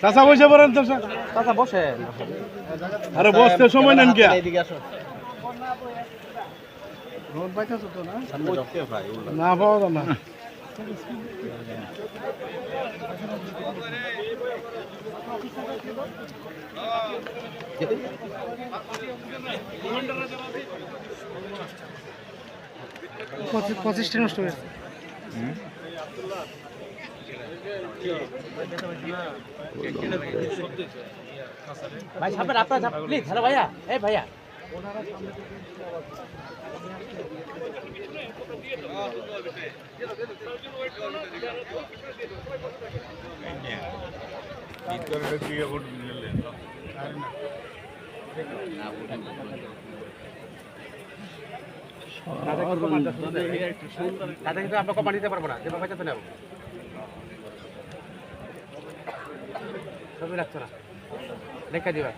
চাচা বসে পড়েন তো স্যার। চাচা বসে। আরে বসতে সময় নেন কে আসো। না পাওয়া না। পঁচিশটা নষ্ট হয়েছে ভাই সামনে আপনার প্লিজ হ্যালো ভাইয়া এই ভাইয়া। তাতে কিন্তু আমরা কমা নিতে পারব না যে বাবা তো নেব ছবি রাখছো না দেখা দিবা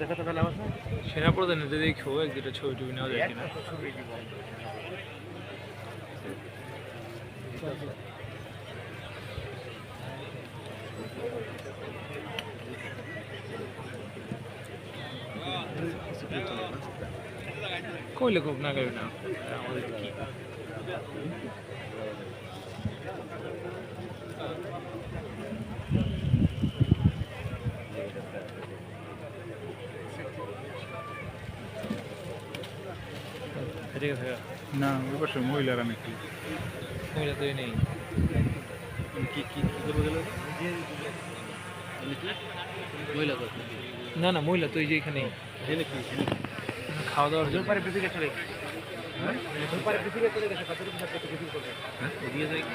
দেখাতে পেলাম যদি দেখো এক দুটো ছবি টবি নেওয়া যায় কিনা। কইলে খুব না করবি না। আমাদের কি এদিকে থাকা না ওই পাশে মহিলারা নাকি মহিলা তো নেই কি কি কি করবে গেলে না না মহিলা তো এই যে এখানে খাওয়া দাওয়ার জন্য পারে পৃথিবী চলে পারে পৃথিবী চলে গেছে কত রকম সাথে পৃথিবী করবে এদিকে যাই কি?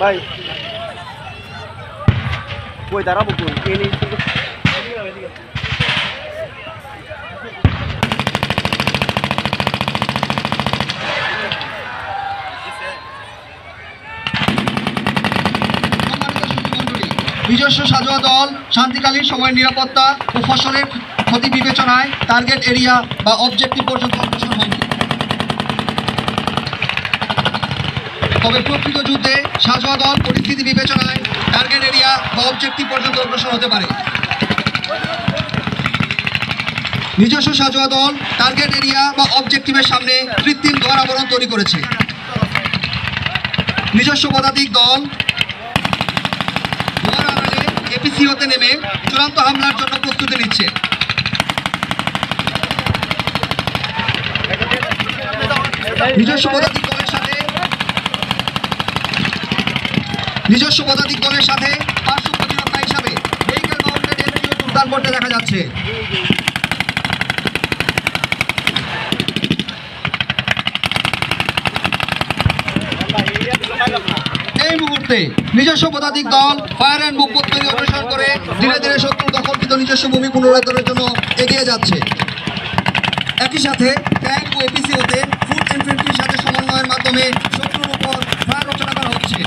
ভাই। কই দাঁড়াবো কই? কে নেই নিজস্ব সাজোয়া দল, শান্তিকালীন সময় নিরাপত্তা ও ফসলের ক্ষতি বিবেচনায় টার্গেট এরিয়া বা অবজেক্টিভ পর্যন্ত অগ্রসর হয়নি। তবে প্রকৃত যুদ্ধে সাজোয়া দল পরিস্থিতি বিবেচনায় টার্গেট এরিয়া বা অবজেক্টিভ পর্যন্ত অগ্রসর হতে পারে। নিজস্ব সাজোয়া দল টার্গেট এরিয়া বা অবজেক্টিভের সামনে কৃত্রিম ঘর আবরণ তৈরি করেছে। নিজস্ব পদাতিক দল এপিসিওতে নেমে চূড়ান্ত হামলার জন্য প্রস্তুতি নিচ্ছে। নিজস্ব পদাতিক দলের সাথে নিজস্ব পদাতিক দলের সাথে হিসাবে যোগদান করতে দেখা যাচ্ছে। এই মুহূর্তে নিজস্ব পদাতিক দল ফায়ার অ্যান্ড মুভ তৈরি অনুসরণ করে ধীরে ধীরে শত্রু দখলকৃত নিজস্ব ভূমি পুনরুদ্ধারের জন্য এগিয়ে যাচ্ছে। একই সাথে ট্যাঙ্ক ও এপিসিওতে ফুড ইনফেন্ট্রির সাথে সমন্বয়ের মাধ্যমে শত্রুর উপর ফায়ার রচনা করা হচ্ছে।